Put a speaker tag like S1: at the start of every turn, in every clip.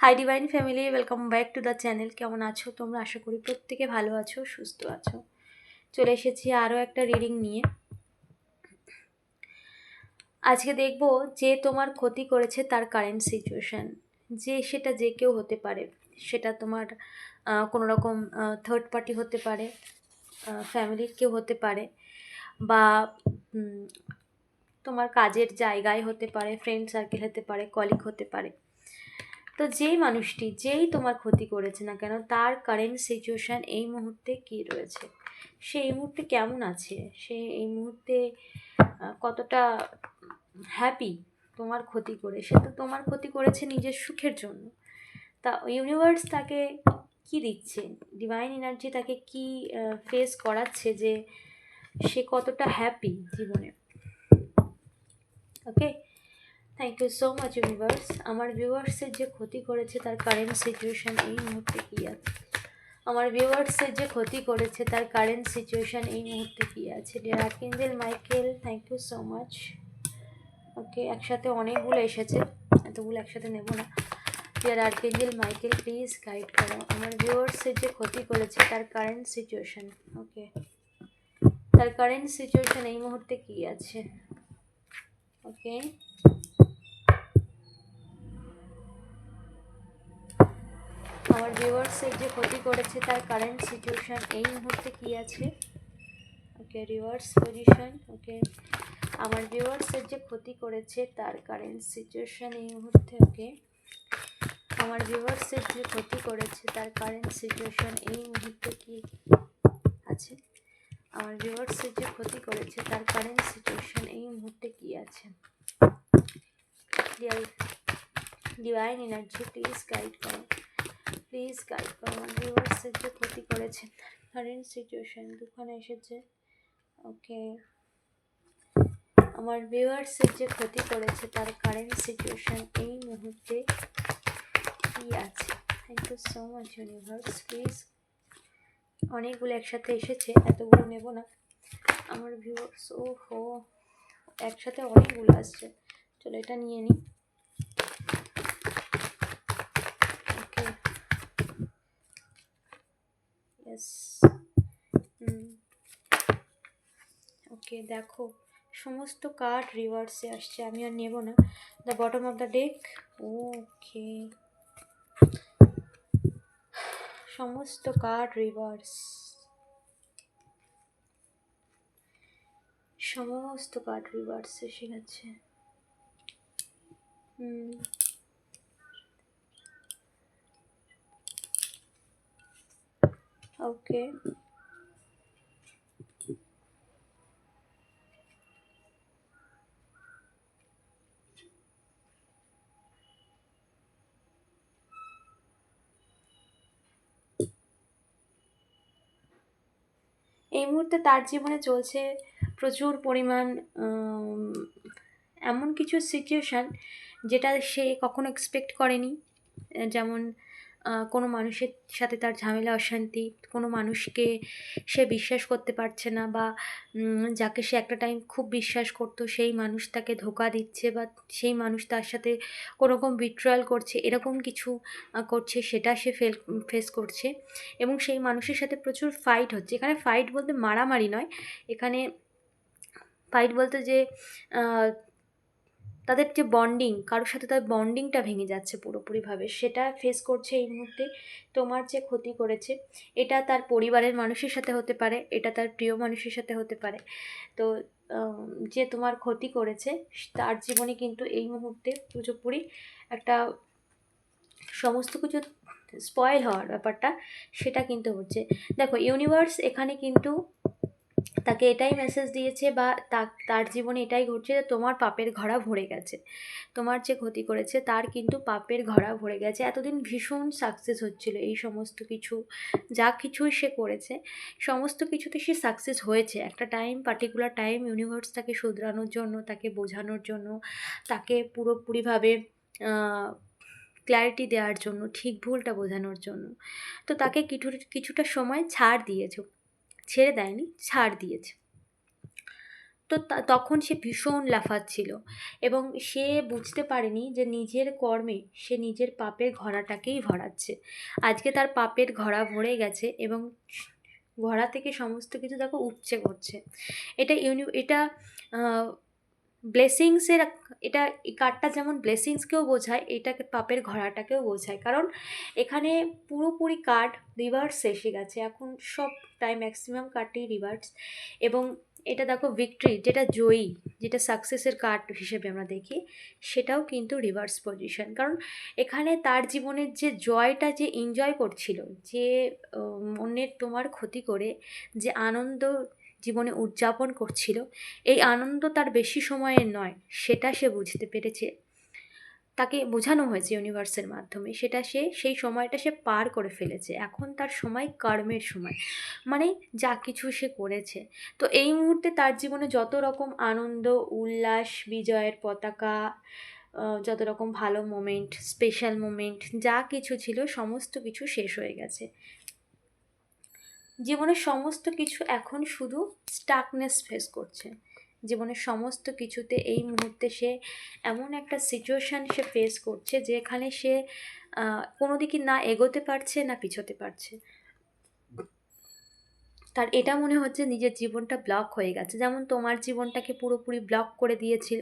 S1: Hi divine family welcome back to the channel কেমন আছো তোমরা? আশা করি প্রত্যেকে ভালো আছো, সুস্থ আছো। চলে এসেছি আরও একটা রিডিং নিয়ে। আজকে দেখব যে তোমার ক্ষতি করেছে তার কারেন্ট সিচুয়েশান যে সেটা যে কেউ হতে পারে, সেটা তোমার কোনো রকম থার্ড পার্টি হতে পারে ফ্যামিলির কেউ হতে পারে, বা তোমার কাজের জায়গায় হতে পারে ফ্রেন্ড সার্কেল হতে পারে কলিগ হতে পারে। তো যেই মানুষটি, যেই তোমার ক্ষতি করেছে না কেন, তার কারেন্ট সিচুয়েশান এই মুহূর্তে কী রয়েছে? সে এই মুহূর্তে কেমন আছে? সে এই মুহূর্তে কতটা হ্যাপি তোমার ক্ষতি করে? সে তো তোমার ক্ষতি করেছে নিজের সুখের জন্য। তা ইউনিভার্স তাকে কি দিচ্ছে? ডিভাইন এনার্জি তাকে কি ফেস করাচ্ছে যে সে কতটা হ্যাপি জীবনে? Okay thank you so much universe আমার ভিউয়ার্সের যে ক্ষতি করেছে তার কারেন্ট সিচুয়েশান এই মুহূর্তে কী আছে আমার ভিউয়ার্সের যে ক্ষতি করেছে তার কারেন্ট সিচুয়েশান এই মুহূর্তে কী আছে dear archangel Michael thank you so much okay একসাথে অনেকগুলো এসেছে এতগুলো একসাথে নেব না dear archangel Michael please guide করো আমার ভিউয়ার্সের যে ক্ষতি করেছে তার কারেন্ট সিচুয়েশান ওকে তার কারেন্ট সিচুয়েশান এই মুহূর্তে কী আছে ওকে আমার ভিউয়ার্সের যে ক্ষতি করেছে তার কারেন্ট সিচুয়েশান এই মুহূর্তে কী আছে? ওকে রিভার্স পজিশন ওকে আমার ভিউয়ার্সের যে ক্ষতি করেছে তার কারেন্ট সিচুয়েশান এই মুহূর্তে ওকে আমার ভিউয়ার্সের যে ক্ষতি করেছে তার কারেন্ট সিচুয়েশান এই মুহূর্তে কি আছে? আমার ভিউয়ার্সের যে ক্ষতি করেছে তার কারেন্ট সিচুয়েশান এই মুহূর্তে কি আছে? ডিভাইন এনার্জি প্লিজ গাইড করো। প্লিজ গাইড করো আমার ভিউয়ার্সের যে ক্ষতি করেছে কারেন্ট সিচুয়েশন দুখানে এসেছে। ওকে আমার ভিউয়ার্সের যে ক্ষতি করেছে, তার কারেন্ট সিচুয়েশান এই মুহূর্তে কি আছে? Thank you so much universe please অনেকগুলো একসাথে এসেছে, এতগুলো নেব না। আমার ভিউয়ার্স ও হো একসাথে অনেকগুলো আসছে। চলো এটা নিয়ে নিই ওকে ইয়েস ওকে দেখো, সমস্ত কার্ড রিভার্সে আসছে, আমি আর নেব না। The bottom of the deck okay সমস্ত কার্ড রিভার্স সমস্ত কার্ড রিভার্স এসে গেছে। হুম। ওকে। এই মুহূর্তে তার জীবনে চলছে প্রচুর পরিমাণ এমন কিছু সিচুয়েশান যেটা সে কখনো এক্সপেক্ট করেনি। যেমন কোনো মানুষের সাথে তার ঝামেলা, অশান্তি, কোনো মানুষকে সে বিশ্বাস করতে পারছে না বা যাকে সে একটা টাইম খুব বিশ্বাস করতো, সেই মানুষ তাকে ধোকা দিচ্ছে বা সেই মানুষ তার সাথে কোনো রকম বিট্রয়াল করছে, এরকম কিছু করছে, সেটা সে ফেল ফেস করছে। এবং সেই মানুষের সাথে প্রচুর ফাইট হচ্ছে। এখানে ফাইট বলতে মারামারি নয়। এখানে ফাইট বলতে যে তাদের যে বন্ডিং কারোর সাথে তার বন্ডিংটা ভেঙে যাচ্ছে পুরোপুরিভাবে, সেটা ফেস করছে এই মুহূর্তে, তোমার যে ক্ষতি করেছে, এটা তার পরিবারের মানুষের সাথে হতে পারে, এটা তার প্রিয় মানুষের সাথে হতে পারে। তো যে তোমার ক্ষতি করেছে, তার জীবনে কিন্তু এই মুহূর্তে পুরোপুরি একটা সমস্ত কিছু স্পয়েল হওয়ার ব্যাপারটা, সেটা কিন্তু হচ্ছে। দেখো ইউনিভার্স এখানে কিন্তু তাকে এটাই মেসেজ দিয়েছে বা তার জীবনে এটাই ঘটছে যে তোমার পাপের ঘরা ভরে গেছে। তোমার যে ক্ষতি করেছে তার কিন্তু পাপের ঘরা ভরে গেছে। এতদিন ভীষণ সাকসেস হচ্ছিল এই সমস্ত কিছু, যা কিছুই সে করেছে, সমস্ত কিছুতে সে সাকসেস হয়েছে। একটা টাইম পার্টিকুলার টাইম ইউনিভার্স তাকে শুধরানোর জন্য, তাকে বোঝানোর জন্য, তাকে পুরোপুরিভাবে ক্ল্যারিটি দেওয়ার জন্য, ঠিক ভুলটা বোঝানোর জন্য। তো তাকে কিছু, কিছুটা সময় ছাড় দিয়েছে। ছেড়ে দেয়নি, ছাড় দিয়েছে। তো তখন সে ভীষণ লাফাচ্ছিল এবং সে বুঝতে পারেনি যে নিজের কর্মে সে নিজের পাপের ঘোড়াটাকেই ভরাচ্ছে। আজকে তার পাপের ঘোড়া ভরে গেছে এবং ঘোড়া থেকে সমস্ত কিছু দেখো উপচে করছে এটা ইউনি, এটা ব্লেসিংসের এটা, এই কার্ডটা যেমন ব্লেসিংসকেও বোঝায় এটাকে পাপের ঘোড়াটাকেও বোঝায়। কারণ এখানে পুরোপুরি কার্ড রিভার্স এসে গেছে। এখন সব প্রায় ম্যাক্সিমাম কার্ডই রিভার্স। এবং এটা দেখো ভিক্টরি, যেটা জয়ী, যেটা সাকসেসের কার্ড হিসেবে আমরা দেখি, সেটাও কিন্তু রিভার্স পজিশন। কারণ এখানে তার জীবনের যে জয়টা, যে এনজয় করছিল, যে অন্যের তোমার ক্ষতি করে, যে আনন্দ জীবনে উদযাপন করছিল, এই আনন্দ তার বেশি সময়ের নয়, সেটা সে বুঝতে পেরেছে। তাকে বোঝানো হয়েছে ইউনিভার্সের মাধ্যমে, সেটা সে সেই সময়টা সে পার করে ফেলেছে। এখন তার সময় কর্মের সময় মানে যা কিছু সে করেছে। তো এই মুহূর্তে তার জীবনে যত রকম আনন্দ, উল্লাস, বিজয়ের পতাকা যত রকম ভালো মোমেন্ট স্পেশাল মোমেন্ট যা কিছু ছিল, সমস্ত কিছু শেষ হয়ে গেছে। জীবনের সমস্ত কিছু এখন শুধু স্টাকনেস ফেস করছে। জীবনের সমস্ত কিছুতে এই মুহূর্তে সে এমন একটা সিচুয়েশান সে ফেস করছে, যেখানে সে কোনো দিকে না এগোতে পারছে, না পিছোতে পারছে। তার এটা মনে হচ্ছে নিজের জীবনটা ব্লক হয়ে গেছে। যেমন তোমার জীবনটাকে পুরোপুরি ব্লক করে দিয়েছিল,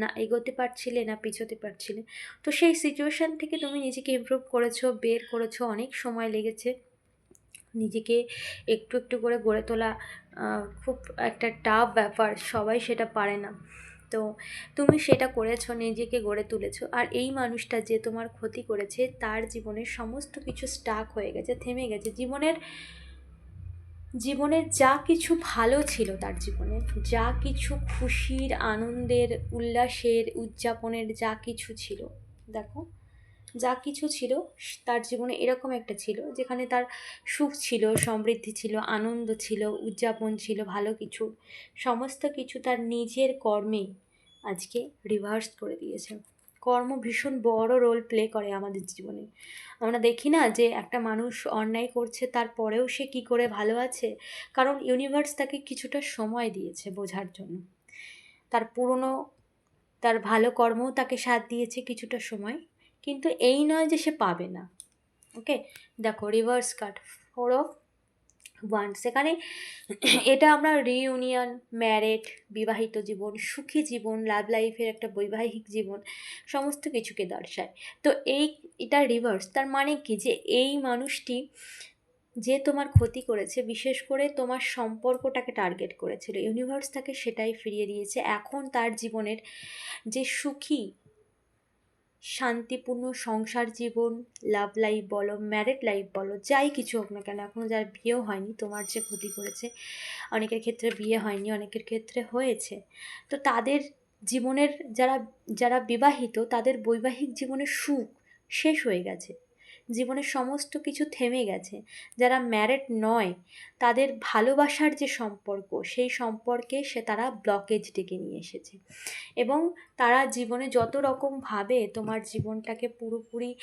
S1: না এগোতে পারছিলে, না পিছোতে পারছিলে। তো সেই সিচুয়েশান থেকে তুমি নিজেকে ইমপ্রুভ করেছ, বের করেছ, অনেক সময় লেগেছে। নিজেকে একটু একটু করে গড়ে তোলা খুব একটা টাফ ব্যাপার, সবাই সেটা পারে না। তো তুমি সেটা করেছ, নিজেকে গড়ে তুলেছো। আর এই মানুষটা যে তোমার ক্ষতি করেছে, তার জীবনের সমস্ত কিছু স্টাক হয়ে গেছে, থেমে গেছে। জীবনের জীবনের যা কিছু ভালো ছিল তার জীবনে, যা কিছু খুশির, আনন্দের, উল্লাসের, উদযাপনের যা কিছু ছিল, দেখো। যা কিছু ছিল, তার জীবনে এরকম একটা ছিল, যেখানে তার সুখ ছিল, সমৃদ্ধি ছিল, আনন্দ ছিল, উদযাপন ছিল, ভালো কিছু, সমস্ত কিছু তার নিজের কর্মে আজকে রিভার্স করে দিয়েছে। কর্ম ভীষণ বড় রোল প্লে করে আমাদের জীবনে। আমরা দেখি না যে একটা মানুষ অন্যায় করছে তারপরেও সে কি করে ভালো আছে? কারণ ইউনিভার্স তাকে কিছুটা সময় দিয়েছে বোঝার জন্য। তার পুরনো, তার ভালো কর্মও তাকে সাথ দিয়েছে কিছুটা সময়। কিন্তু এই নয় যে সে পাবে না ওকে দেখো reverse cut four of one সেখানে এটা আমরা রিইউনিয়ন ম্যারেড বিবাহিত জীবন, সুখী জীবন লাভ লাইফের একটা বৈবাহিক জীবন, সমস্ত কিছুকে দর্শায়। তো এই, এটা রিভার্স তার মানে কি? যে এই মানুষটি যে তোমার ক্ষতি করেছে, বিশেষ করে তোমার সম্পর্কটাকে টার্গেট করেছিল ইউনিভার্স তাকে সেটাই ফিরিয়ে দিয়েছে, এখন তার জীবনের যে সুখী শান্তিপূর্ণ সংসার জীবন লাভ লাইফ বলো ম্যারেড লাইফ বলো, যাই কিছু হোক না কেন এখনও যার বিয়েও হয়নি, তোমার যে ক্ষতি করেছে, অনেকের ক্ষেত্রে বিয়ে হয়নি, অনেকের ক্ষেত্রে হয়েছে। তো তাদের জীবনের যারা যারা বিবাহিত, তাদের বৈবাহিক জীবনের সুখ শেষ হয়ে গেছে। জীবনের সমস্ত কিছু থেমে গেছে। যারা ম্যারেড নয়, তাদের ভালোবাসার যে সম্পর্ক, সেই সম্পর্কে সে তারা ব্লকেজ ডেকে নিয়ে এসেছে। এবং তারা জীবনে যত রকম ভাবে তোমার জীবনটাকে পুরোপুরি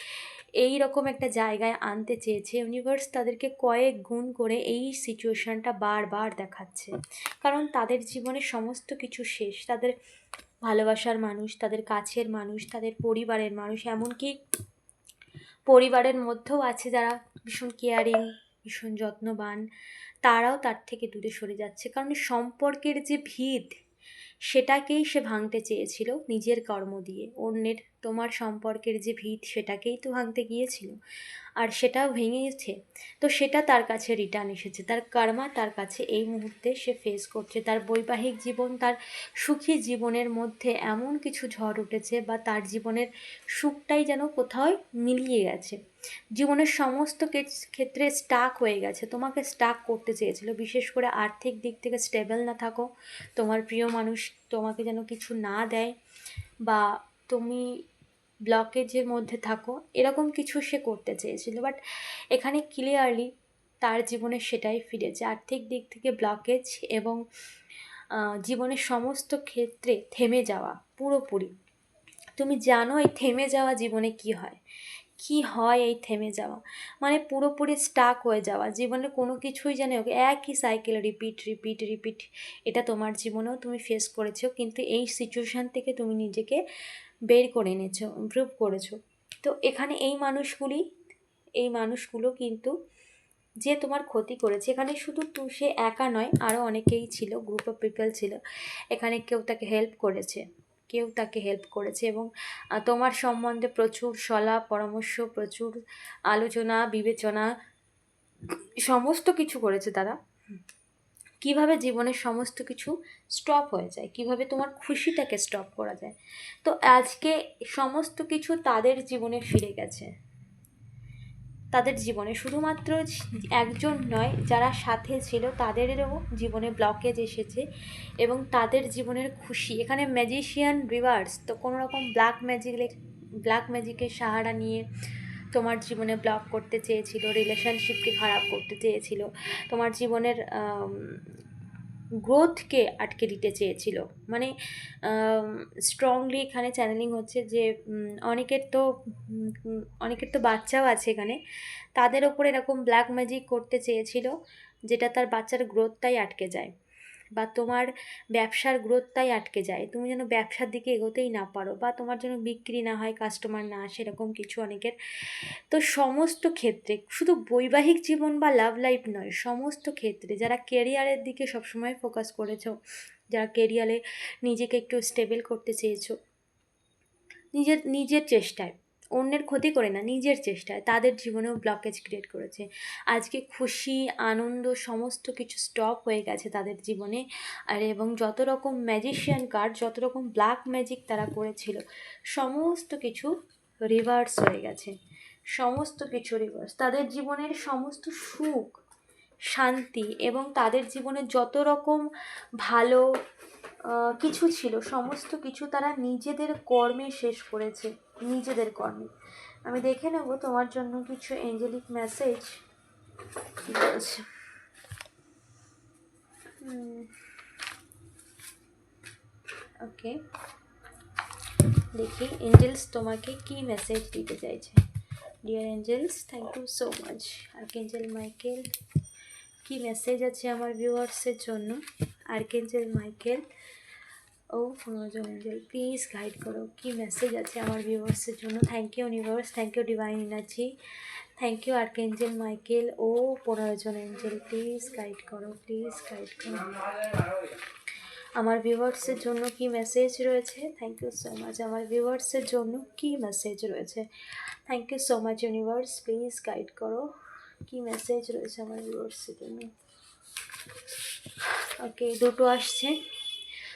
S1: এই রকম একটা জায়গায় আনতে চেয়েছে ইউনিভার্স তাদেরকে কয়েক গুণ করে এই সিচুয়েশানটা বারবার দেখাচ্ছে। কারণ তাদের জীবনে সমস্ত কিছু শেষ। তাদের ভালোবাসার মানুষ, তাদের কাছের মানুষ, তাদের পরিবারের মানুষ, এমনকি পরিবারের মধ্যেও আছে যারা ভীষণ কেয়ারিং ভীষণ যত্নবান, তারাও তার থেকে দূরে সরে যাচ্ছে। কারণ সম্পর্কের যে ভিত সেটাকেই সে ভাঙতে চেয়েছিল নিজের কর্ম দিয়ে। অন্যের, তোমার সম্পর্কের যে ভিত, সেটাকেই তো ভাঙতে গিয়েছিল। আর সেটাও ভেঙেছে। তো সেটা তার কাছে রিটার্ন এসেছে। তার কর্মা তার কাছে এই মুহূর্তে সে ফেস করছে। তার বৈবাহিক জীবন, তার সুখী জীবনের মধ্যে এমন কিছু ঝড় উঠেছে বা তার জীবনের সুখটাই যেন কোথাও মিলিয়ে গেছে। জীবনের সমস্ত ক্ষেত্রে স্টাক হয়ে গেছে। তোমাকে স্টাক করতে চেয়েছিল। বিশেষ করে আর্থিক দিক থেকে স্টেবল না থাকো। তোমার প্রিয় মানুষ তোমাকে যেন কিছু না দেয় বা তুমি ব্লকেজের মধ্যে থাকো, এরকম কিছু সে করতে চেয়েছিল। বাট এখানে ক্লিয়ারলি তার জীবনে সেটাই ফিরেছে। আর্থিক দিক থেকে ব্লকেজ এবং জীবনের সমস্ত ক্ষেত্রে থেমে যাওয়া, পুরোপুরি। তুমি জানো এই থেমে যাওয়া জীবনে কি হয়। কি হয় এই থেমে যাওয়া? মানে পুরোপুরি স্টাক হয়ে যাওয়া। জীবনে কোনো কিছুই যেন একই সাইকেল রিপিট রিপিট রিপিট এটা তোমার জীবনেও তুমি ফেস করেছ, কিন্তু এই সিচুয়েশান থেকে তুমি নিজেকে বের করে এনেছো ইমপ্রুভ করেছ। তো এখানে এই মানুষগুলি, এই মানুষগুলো কিন্তু যে তোমার ক্ষতি করেছে, এখানে শুধু তু সে একা নয় আরও অনেকেই ছিল গ্রুপ অফ পিপল ছিল। এখানে কেউ তাকে হেল্প করেছে। কেউ তাকে হেল্প করেছে এবং তোমার সম্বন্ধে প্রচুর সলা, পরামর্শ, প্রচুর আলোচনা, বিবেচনা, সমস্ত কিছু করেছে তারা। কীভাবে জীবনের সমস্ত কিছু স্টপ হয়ে যায়? কীভাবে তোমার খুশিটাকে স্টপ করা যায়? তো আজকে সমস্ত কিছু তাদের জীবনে ফিরে গেছে। তাদের জীবনে। শুধুমাত্র একজন নয়, যারা সাথে ছিল তাদেরও জীবনে ব্লকেজ এসেছে এবং তাদের জীবনের খুশি। এখানে ম্যাজিশিয়ান রিভার্স তো কোনো রকম ব্ল্যাক ম্যাজিক ব্ল্যাক ম্যাজিকের সাহারা নিয়ে তোমার জীবনে ব্লক করতে চেয়েছিল রিলেশনশিপকে খারাপ করতে চেয়েছিল। তোমার জীবনের গ্রোথকে আটকে দিতে চেয়েছিল। মানে স্ট্রংলি এখানে চ্যানেলিং হচ্ছে যে অনেকের তো অনেকের তো বাচ্চাও আছে এখানে। তাদের ওপর এরকম ব্ল্যাক ম্যাজিক করতে চেয়েছিল, যেটা তার বাচ্চার গ্রোথটাই আটকে যায়। বা তোমার ব্যবসার গ্রোথটাই আটকে যায়। তুমি যেন ব্যবসার দিকে এগোতেই না পারো বা তোমার যেন বিক্রি না হয় কাস্টমার না আসে, এরকম কিছু অনেকের। তো সমস্ত ক্ষেত্রে, শুধু বৈবাহিক জীবন বা লাভ লাইফ নয়, সমস্ত ক্ষেত্রে যারা কেরিয়ারের দিকে সবসময় ফোকাস করেছ, যারা কেরিয়ারে নিজেকে একটু স্টেবল করতে চেয়েছো, নিজের নিজের চেষ্টায় অন্যের ক্ষতি করে না, নিজের চেষ্টায়। তাদের জীবনেও ব্লকেজ ক্রিয়েট করেছে। আজকে খুশি, আনন্দ, সমস্ত কিছু স্টপ হয়ে গেছে তাদের জীবনে। আর, এবং যত রকম ম্যাজিশিয়ান কার্ড যত রকম ব্ল্যাক ম্যাজিক তারা করেছিল, সমস্ত কিছু রিভার্স হয়ে গেছে। সমস্ত কিছু রিভার্স তাদের জীবনের সমস্ত সুখ, শান্তি এবং তাদের জীবনে যত রকম ভালো কিছু ছিল, সমস্ত কিছু তারা নিজেদের কর্মে শেষ করেছে। নিজেদের কর্মে। আমি দেখে নেব তোমার জন্য কিছু এঞ্জেলিক মেসেজ বলছে ওকে দেখি এঞ্জেলস তোমাকে কি মেসেজ দিতে চাইছে? Dear angels thank you so much archangel Michael কি মেসেজ আছে আমার ভিউয়ার্সের জন্য? আর্কেঞ্জেল মাইকেল ও ফোনোজন এঞ্জেল প্লিজ গাইড করো। কি মেসেজ আছে আমার ভিউয়ার্সের জন্য? Thank you universe thank you divine energy thank you archangel Michael ও, পনেরো জন এঞ্জেল প্লিজ গাইড করো প্লিজ গাইড করো। আমার ভিউয়ার্সের জন্য কি মেসেজ রয়েছে? থ্যাংক ইউ সো মাচ আমার ভিউয়ার্সের জন্য কি মেসেজ রয়েছে? Thank you so much universe please guide করো। কি মেসেজ রয়েছে আমার ভিউয়ার্সের জন্য? ওকে দুটো আসছে।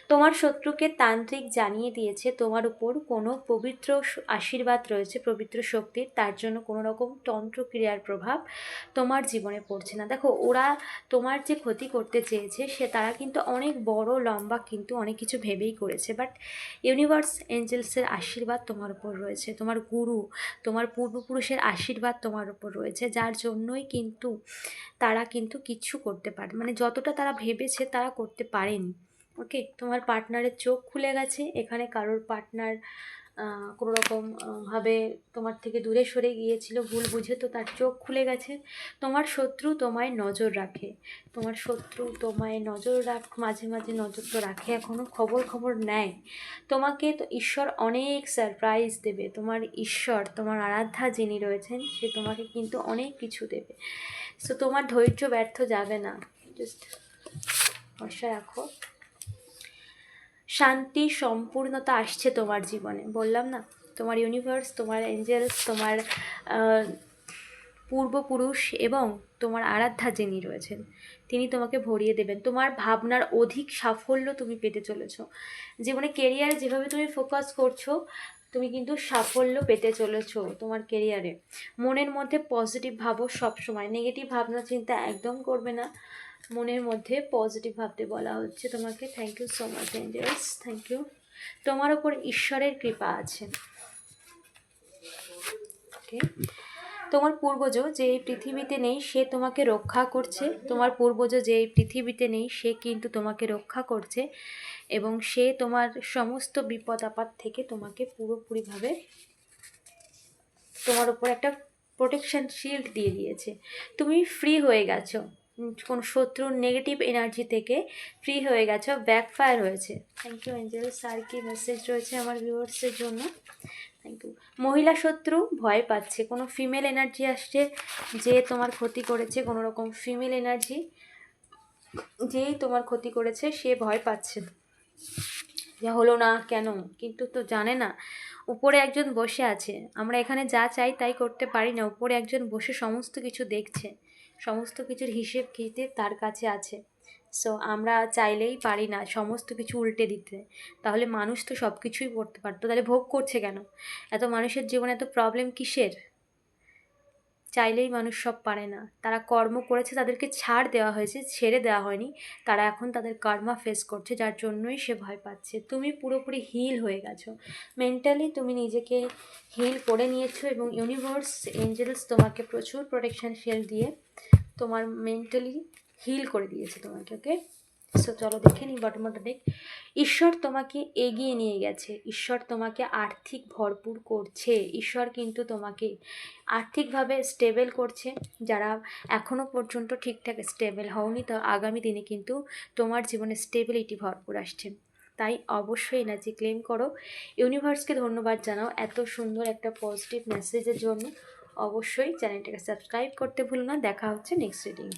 S1: তোমার শত্রুকে তান্ত্রিক জানিয়ে দিয়েছে, তোমার উপর কোনো পবিত্র আশীর্বাদ রয়েছে, পবিত্র শক্তির, তার জন্য কোনো রকম তন্ত্রক্রিয়ার প্রভাব তোমার জীবনে পড়ছে না। দেখো, ওরা তোমার যে ক্ষতি করতে চেয়েছে, সে তারা কিন্তু অনেক বড়, লম্বা কিন্তু অনেক কিছু ভেবেই করেছে। বাট ইউনিভার্স এঞ্জেলসের আশীর্বাদ তোমার উপর রয়েছে, তোমার গুরু, তোমার পূর্বপুরুষের আশীর্বাদ তোমার উপর রয়েছে, যার জন্যই কিন্তু তারা কিন্তু কিচ্ছু করতে পারে মানে যতটা তারা ভেবেছে তারা করতে পারেনি। ওকে, তোমার পার্টনারের চোখ খুলে গেছে, এখানে কারোর পার্টনার ভাবে তোমার থেকে দূরে সরে গিয়েছিল, ভুল বুঝে তো তার চোখ খুলে গেছে। তোমার শত্রু তোমায় নজর রাখে, তোমার শত্রু তোমায় নজর রাখ, মাঝে মাঝে নজর তো রাখে এখনও খবর খবর নেয়। তোমাকে তো ঈশ্বর অনেক সারপ্রাইজ দেবে, তোমার ঈশ্বর, তোমার আরাধ্যা যিনি রয়েছেন, সে তোমাকে কিন্তু অনেক কিছু দেবে। সো তোমার ধৈর্য ব্যর্থ যাবে না। জাস্ট ভরসা রাখো। শান্তি, সম্পূর্ণতা আসছে তোমার জীবনে। বললাম না? তোমার ইউনিভার্স তোমার এঞ্জেলস তোমার পূর্বপুরুষ এবং তোমার আরাধ্যা যিনি রয়েছেন, তিনি তোমাকে ভরিয়ে দেবেন। তোমার ভাবনার অধিক সাফল্য তুমি পেতে চলেছ। জীবনে কেরিয়ারে যেভাবে তুমি ফোকাস করছ, তুমি কিন্তু সাফল্য পেতে চলেছো তোমার কেরিয়ারে মনের মধ্যে পজিটিভ ভাবো সবসময়। নেগেটিভ ভাবনা চিন্তা একদম করবে না। মনের মধ্যে পজিটিভ ভাবতে বলা হচ্ছে তোমাকে। Thank you so much angels thank you তোমার ওপর ঈশ্বরের কৃপা আছে। ওকে তোমার পূর্বজ যে এই পৃথিবীতে নেই, সে তোমাকে রক্ষা করছে। তোমার পূর্বজ যে এই পৃথিবীতে নেই, সে কিন্তু তোমাকে রক্ষা করছে এবং সে তোমার সমস্ত বিপদ আপদ থেকে তোমাকে পুরোপুরিভাবে তোমার ওপর একটা প্রোটেকশন শিল্ড দিয়ে দিয়েছে। তুমি ফ্রি হয়ে গেছো। কোনো শত্রুর নেগেটিভ এনার্জি থেকে ফ্রি হয়ে গেছো ব্যাকফায়ার হয়েছে। থ্যাংক ইউ এঞ্জেলস স্যার কি মেসেজ রয়েছে আমার ভিউয়ার্সের জন্য? থ্যাংক ইউ মহিলা শত্রু ভয় পাচ্ছে। কোনো ফিমেল এনার্জি আসছে যে তোমার ক্ষতি করেছে, কোনো রকম ফিমেল এনার্জি যেই তোমার ক্ষতি করেছে, সে ভয় পাচ্ছে। যে হলো না কেন? কিন্তু তো জানে না। উপরে একজন বসে আছে। আমরা এখানে যা চাই তাই করতে পারি না। উপরে একজন বসে সমস্ত কিছু দেখছে। সমস্ত কিছুর হিসেব কিতে তার কাছে আছে। সো আমরা চাইলেই পারি না সমস্ত কিছু উল্টে দিতে। তাহলে মানুষ তো সব কিছুই করতে পারতো। তাহলে ভোগ করছে কেন? এত মানুষের জীবনে এত প্রবলেম কিসের? চাইলেই মানুষ সব পারে না। তারা কর্ম করেছে, তাদেরকে ছাড় দেওয়া হয়েছে, ছেড়ে দেওয়া হয়নি। তারা এখন তাদের কর্মা ফেস করছে, যার জন্যই সে ভয় পাচ্ছে। তুমি পুরোপুরি হিল হয়ে গেছো। মেন্টালি তুমি নিজেকে হিল করে নিয়েছো এবং ইউনিভার্স এঞ্জেলস তোমাকে প্রচুর প্রোটেকশন শেল দিয়ে তোমার মেন্টালি হিল করে দিয়েছে তোমাকে ওকে সো চলো দেখে নিই বটমটা দেখ। ঈশ্বর তোমাকে এগিয়ে নিয়ে গেছে। ঈশ্বর তোমাকে আর্থিক ভরপুর করছে। ঈশ্বর কিন্তু তোমাকে আর্থিকভাবে স্টেবল করছে। যারা এখনও পর্যন্ত ঠিকঠাক স্টেবল হওনি, তো আগামী দিনে কিন্তু তোমার জীবনে স্টেবিলিটি ভরপুর আসছে। তাই অবশ্যই এনার্জি ক্লেম করো। ইউনিভার্সকে ধন্যবাদ জানাও এত সুন্দর একটা পজিটিভ মেসেজের জন্য। অবশ্যই চ্যানেলটাকে সাবস্ক্রাইব করতে ভুলো না। দেখা হচ্ছে নেক্সট রিডিং